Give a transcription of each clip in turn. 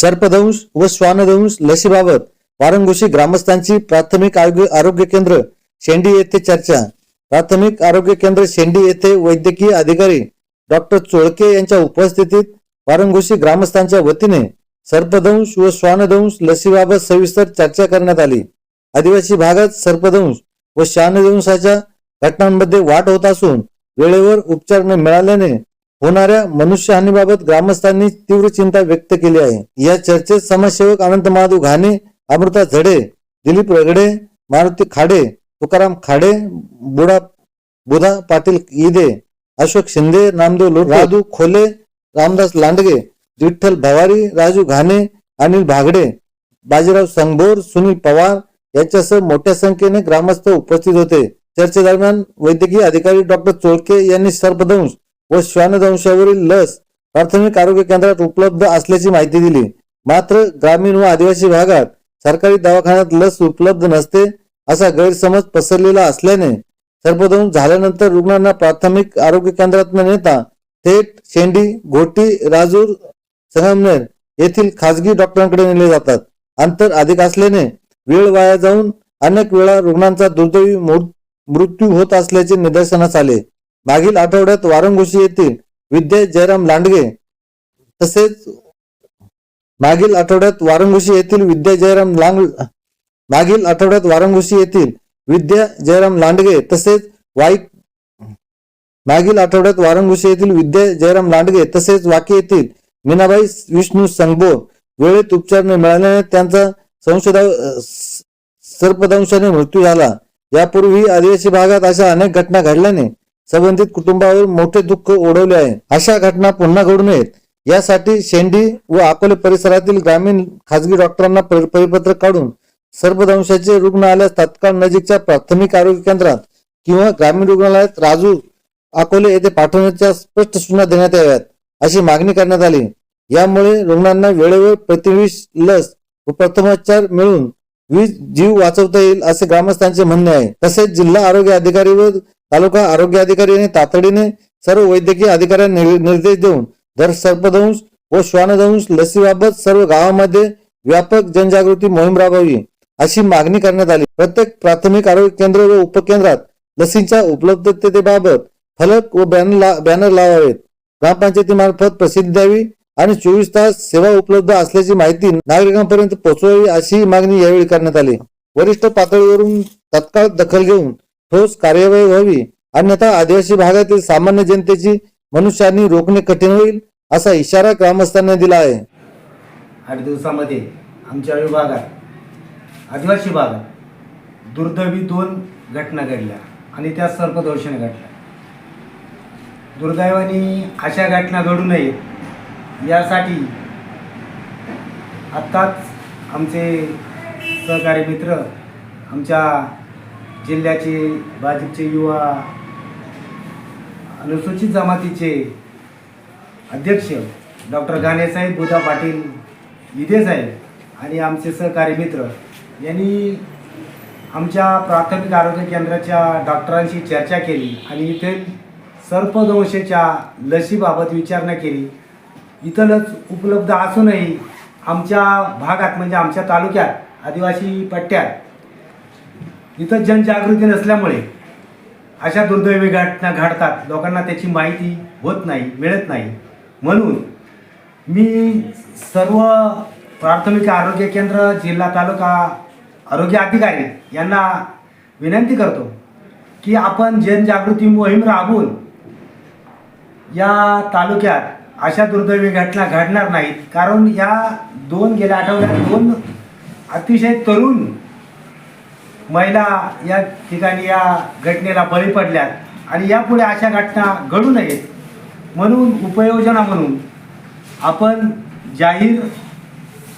सर्पदंश व श्वानदंश लसीबाबत वारंगोशी ग्रामस्थांची प्राथमिक आरोग्य आरोग्य केंद्र शेंडी येथे चर्चा. प्राथमिक आरोग्य केंद्र शेंडी येथे वैद्यकीय अधिकारी डॉक्टर चोळके यांच्या उपस्थितीत वारंगोशी ग्रामस्थांच्या वतीने सर्पदंश व श्वानदंश लसीबाबत सविस्तर चर्चा करण्यात आली. आदिवासी भागात सर्पदंश व श्वानदंशाच्या घटनांमध्ये वाढ होत असून वेळेवर उपचार न मिळाल्याने होणाऱ्या मनुष्यहानीबाबत ग्रामस्थांनी तीव्र चिंता व्यक्त केली आहे. या चर्चेत समाजसेवक अनंत महादेव घाणे अमृता झडे दिलीप रगडे मारुती खाडे तुकाराम खाडे बुडा बुधा पाटील ईदे अशोक शिंदे नामदेव राजू खोले रामदास लांडगे विठ्ठल भवारी राजू घाणे अनिल भागडे बाजीराव संगभोर सुनील पवार यांच्यासह मोठ्या संख्येने ग्रामस्थ उपस्थित होते. चर्चेदरम्यान वैद्यकीय अधिकारी डॉक्टर चोळके यांनी सर्पदंश व श्वानदंशावरील लस प्राथमिक आरोग्य केंद्रात उपलब्ध असल्याची माहिती दिली. मात्र ग्रामीण व आदिवासी भागात सरकारी दवाखान्यात लस उपलब्ध नसते असा गैरसमज पसरलेला असल्याने सर्पदंश झाल्यानंतर रुग्णांना प्राथमिक आरोग्य केंद्रात न नेता थेट शेंडी घोटी राजूर संगमनेर येथील खासगी डॉक्टरांकडे नेले जातात. अंतर अधिक असल्याने वेळ वाया जाऊन अनेक वेळा रुग्णांचा दुर्दैवी मृ- मृत्यू होत असल्याचे निदर्शनास आले. मागील आठवड्यात वारंगोशी येथील विद्या जयराम लांडगे तसेच मागील आठवड्यात वारंगोशी येथील विद्या जयराम लांग मागील आठवड्यात वारंगोशी येथील विद्या जयराम लांडगे तसेच वाईक मागील आठवड्यात वारंगोशी येथील विद्या जयराम लांडगे तसेच वाकी येथील मीनाबाई विष्णू संगबो वेळेत उपचार न मिळाल्याने त्यांचा संशोधा सर्पदंशाने मृत्यू झाला. यापूर्वी आदिवासी भागात अशा अनेक घटना घडल्याने संबंधित कुटुंबावर मोठे दुःख ओढवले आहे. अशा घटना पुन्हा घडू नयेत. यासाठी शेंडी व अकोले परिसरातील ग्रामीण खासगी डॉक्टरांना परिपत्र परिपत्रक काढून सर्पदंशाचे रुग्ण आल्यास तात्काळ नजीकच्या प्राथमिक आरोग्य केंद्रात किंवा ग्रामीण रुग्णालयात राजू अकोले येथे पाठवण्याच्या स्पष्ट सूचना देण्यात याव्यात अशी मागणी करण्यात आली. यामुळे रुग्णांना वेळेवर प्रतिविष लस व प्रथमोपचार मिळून वीज जीव वाचवता येईल असे ग्रामस्थांचे म्हणणे आहे. तसेच जिल्हा आरोग्य अधिकारी व तालुका आरोग्य अधिकारी यांनी तातडीने सर्व वैद्यकीय अधिकाऱ्यांना निर्देश देऊन दर सर्पदंश व श्वानदंश लसीबाबत सर्व गावामध्ये व्यापक जनजागृती मोहीम राबवावी अशी मागणी करण्यात आली. प्रत्येक प्राथमिक आरोग्य केंद्र व उपकेंद्रात लसींच्या उपलब्धतेबाबत फलक व बॅनर ला- बॅनर लावावेत. ग्रामपंचायतीमार्फत प्रसिद्धी द्यावी आणि चोवीस तास सेवा उपलब्ध असल्याची माहिती नागरिकांपर्यंत पोहोचवावी अशी मागणी यावेळी करण्यात आली. वरिष्ठ पातळीवरून तत्काळ दखल घेऊन ठोस कार्यवाही व्हावी. अन्यथा आदिवासी भागातील सामान्य जनतेची मनुष्यानी रोखणे कठीण होईल असा इशारा ग्रामस्थांनी दिला आहे. आठ दिवसामध्ये आमच्या विभागात आदिवासी भागात दुर्दैवी दोन घटना घडल्या आणि त्या सर्पदोषण घडल्या. दुर्दैवाने अशा घटना घडू नयेत यासाठी आत्ताच आमचे सहकारी मित्र आमच्या जिल्ह्याचे भाजपचे युवा अनुसूचित जमातीचे अध्यक्ष डॉक्टर गाणेसाहेब बुधा पाटील विदे साहेब आणि आमचे सहकारी मित्र यांनी आमच्या प्राथमिक आरोग्य केंद्राच्या डॉक्टरांशी चर्चा केली आणि इथे सर्पदंशेच्या लसीबाबत विचारणा केली. इथलच उपलब्ध असूनही आमच्या भागात म्हणजे आमच्या तालुक्यात आदिवासी पट्ट्यात इथं जनजागृती नसल्यामुळे अशा दुर्दैवी घटना घडतात. लोकांना त्याची माहिती होत नाही मिळत नाही. म्हणून मी सर्व प्राथमिक आरोग्य केंद्र जिल्हा तालुका आरोग्य अधिकारी यांना विनंती करतो की आपण जनजागृती मोहीम राबवून या तालुक्यात अशा दुर्दैवी घटना घडणार नाहीत. कारण या दोन गेल्या आठवड्यात दोन अतिशय तरुण महिला या ठिकाणी या घटनेला बळी पडल्यात आणि यापुढे अशा घटना घडू नयेत म्हणून उपयोजना म्हणून आपण जाहीर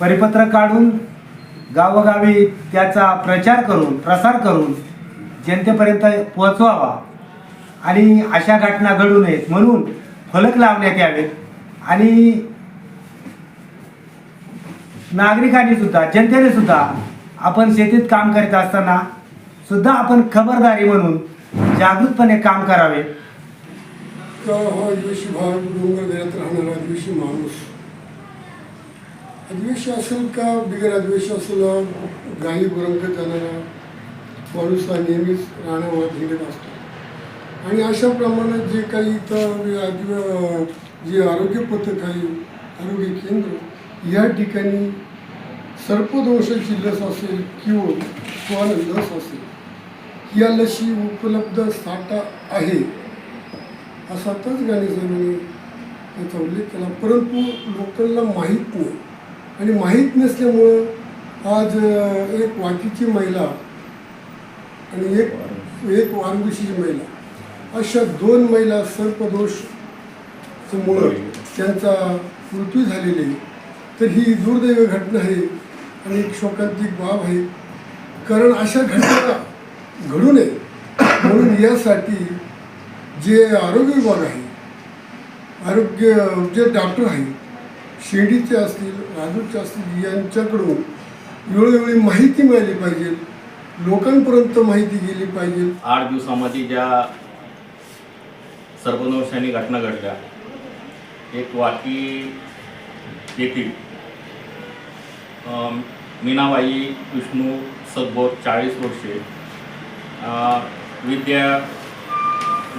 परिपत्रक काढून गावोगावी त्याचा प्रचार करून प्रसार करून जनतेपर्यंत पोहोचवावा आणि अशा घटना घडू नयेत म्हणून फलक लावण्यात यावेत आणि नागरिकांनी सुद्धा जनतेने सुद्धा आपण शेतीत काम करीत असताना सुद्धा आपण खबरदारी म्हणून जागृतपणे काम करावे. हा आदिवासी भाग डोंगर राहणारा आदिवासी माणूस? आदिवासी असेल का बिगर आदिवासी असेल गायी गुरंगत जाणारा माणूस हा नेहमीच राहण्यावर हिंडत असतो. आणि अशा प्रमाणात जे काही इथं आदिवा जे आरोग्य पथक आहे आरोग्य केंद्र या ठिकाणी सर्पदोषाची लस असेल किंवा श्वान लस असेल या लशी उपलब्ध साठा आहे. असा आताच गाणे साहेबांनी त्याचा उल्लेख केला. परंतु लोकांना माहीत नाही. आणि माहीत नसल्यामुळं आज एक वाकीची महिला आणि एक एक वारंगुशीची महिला अशा दोन महिला सर्पदोषमुळं त्यांचा मृत्यू झालेले आहे. तर ही दुर्दैव घटना आहे. आणि एक शोकांतिक बाब आहे. कारण अशा घटना घडू नये. म्हणून यासाठी जे आरोग्य विभाग आहे आरोग्य जे डॉक्टर आहे शिर्डीचे असतील राजूरचे असतील यांच्याकडून वेळोवेळी माहिती मिळाली पाहिजे. लोकांपर्यंत माहिती गेली पाहिजे. आठ दिवसामध्ये ज्या सर्वनवशानी घटना घडल्या एक वाकी येथील मीनाबाई विष्णू सगबोर चाळीस वर्षे. विद्या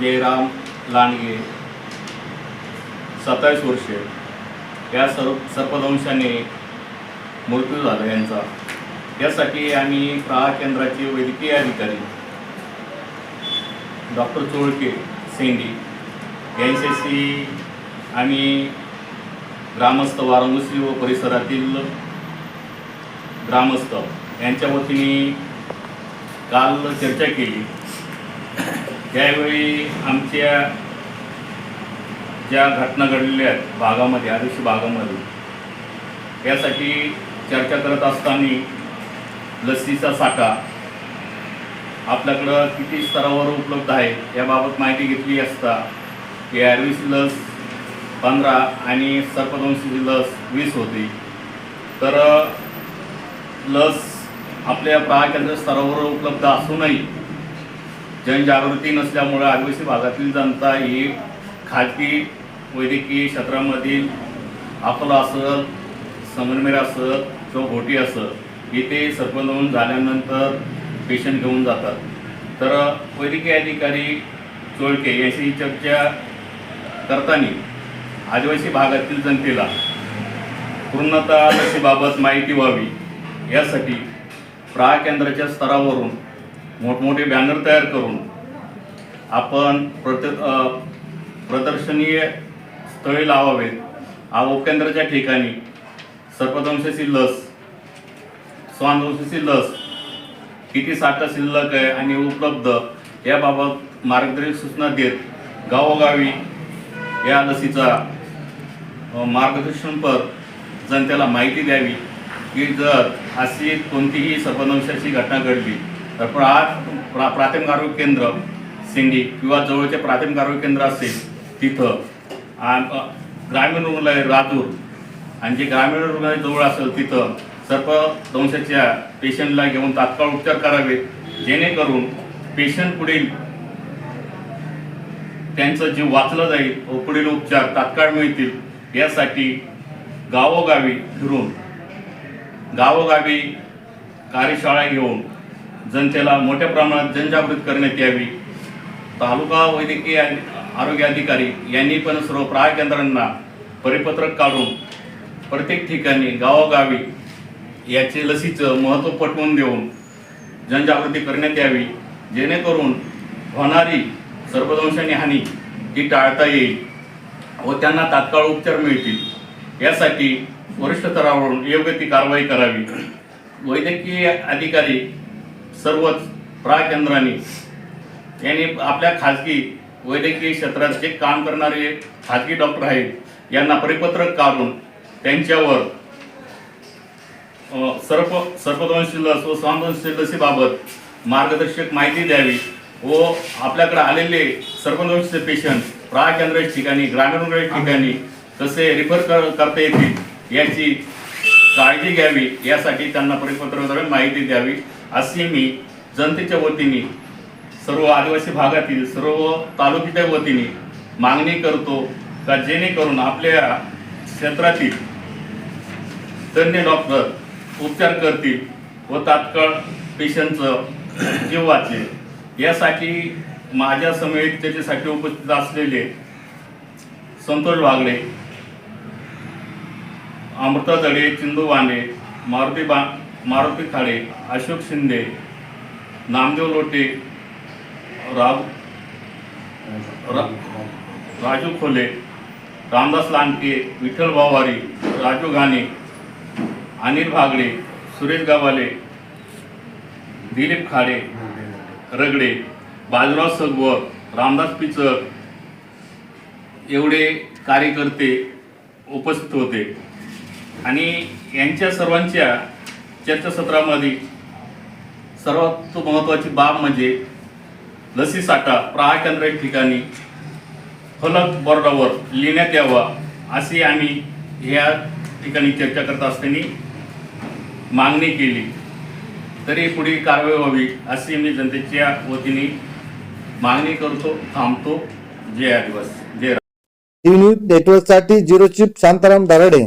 जयराम लांडगे सत्तावीस वर्षे. या सर्व सर्पदंशाने मृत्यू झाला यांचा. यासाठी आम्ही प्रहार केंद्राचे वैद्यकीय अधिकारी डॉक्टर चोळके सेंडी यांच्याशी आम्ही ग्रामस्थ वाराणसी व परिसरातील ग्रामस्थ. यांच्या वतीने काल चर्चा केली. त्यावेळी आमच्या ज्या घटना घडलेल्या आहेत भागामध्ये आदर्श भागामध्ये यासाठी चर्चा करत असताना लसीचा साठा आपल्याकडं किती स्तरावर उपलब्ध आहे याबाबत माहिती घेतली असता की आर लस पंधरा आणि सर्पदंशीची लस वीस होती. तर लस आपल्या प्रहा स्तरावर उपलब्ध असूनही जनजागृती नसल्यामुळे आदिवासी भागातील जनता ही खाजगी वैद्यकीय क्षेत्रामधील अकोला असत संगमनेर असत किंवा घोटी असत इथे सर्पदंश झाल्यानंतर पेशंट घेऊन जातात. तर वैद्यकीय अधिकारी चोळके यांची चर्चा करताना आदिवासी भागातील जनतेला पूर्णतः लसीबाबत माहिती व्हावी. यासाठी प्रा केंद्राच्या स्तरावरून मोठमोठे बॅनर तयार करून आपण प्रत प्रदर्शनीय स्थळे लावावेत. आ उपकेंद्राच्या ठिकाणी सर्पदंशाची लस स्वानदंशाची लस किती साठा शिल्लक आहे आणि उपलब्ध याबाबत मार्गदर्शक सूचना देत गावोगावी या लसीचा मार्गदर्शनपर जनतेला माहिती द्यावी. की जर अशी कोणतीही सर्पदंशाची घटना घडली तर प्रा प्रा प्राथमिक आरोग्य केंद्र सिंगी किंवा जवळचे प्राथमिक आरोग्य केंद्र असेल तिथं. ग्रामीण रुग्णालय राजूर आणि जे ग्रामीण रुग्णालय जवळ असेल तिथं सर्पदंशाच्या पेशंटला घेऊन तात्काळ उपचार करावेत जेणेकरून पेशंट पुढील त्यांचं जीव वाचलं जाईल व पुढील उपचार तात्काळ मिळतील यासाठी गावोगावी फिरून गावोगावी कार्यशाळा घेऊन जनतेला मोठ्या प्रमाणात जनजागृती करण्यात यावी. तालुका वैद्यकीय आरोग्य अधिकारी यांनी पण सर्व प्रहार केंद्रांना परिपत्रक काढून प्रत्येक ठिकाणी गावोगावी याचे लसीचं महत्त्व पटवून देऊन जनजागृती करण्यात यावी. जेणेकरून होणारी सर्पदंशाने हानी ती टाळता येईल व त्यांना तात्काळ उपचार मिळतील. यासाठी वरिष्ठ स्तरावरून योग्य ती कारवाई करावी. वैद्यकीय अधिकारी सर्वच प्रा केंद्रांनी यांनी आपल्या खाजगी वैद्यकीय क्षेत्रात जे काम करणारे खाजगी डॉक्टर आहेत यांना परिपत्रक काढून त्यांच्यावर सर्प सर्पदंशी लस व स्वामदंशी लसीबाबत मार्गदर्शक माहिती द्यावी व आपल्याकडे आलेले सर्पदंशीचे पेशंट प्रा केंद्राच्या ठिकाणी ग्रामीण ठिकाणी तसे रिफर कर करता येतील याची काळजी घ्यावी यासाठी त्यांना परिपत्रद्वारे माहिती द्यावी. अशी मी जनतेच्या वतीने सर्व आदिवासी भागातील सर्व तालुक्याच्या वतीने मागणी करतो का जेणेकरून आपल्या क्षेत्रातील तज्ज्ञ डॉक्टर उपचार करतील व तात्काळ पेशंटचं जीव वाचेल यासाठी माझ्या समेत त्याच्यासाठी उपस्थित असलेले संतोष वागळे अमृता दडे चिंदू वांडे मारुती बा मारुती खाडे अशोक शिंदे नामदेव लोटे राव रा- राजू खोले रामदास लांडके विठ्ठल भावारी राजू घाणे अनिल भागडे सुरेश गावाले दिलीप खाडे रगडे बाजीराव सगवर रामदास पिचर एवढे कार्यकर्ते उपस्थित होते. आणि यांच्या सर्वांच्या चर्चासत्रामध्ये सर्वात महत्त्वाची बाब म्हणजे लसी साठा प्रहार ठिकाणी फलक बोर्डावर लिहिण्यात यावा अशी आम्ही ह्या ठिकाणी चर्चा करत असताना मागणी केली. तरी पुढे कारवाई व्हावी अशी मी जनतेच्या वतीने मागणी करतो थांबतो. जय आदिवासी. जय टी न्यूज नेटवर्कसाठी झिरो चिप शांताराम दराडे.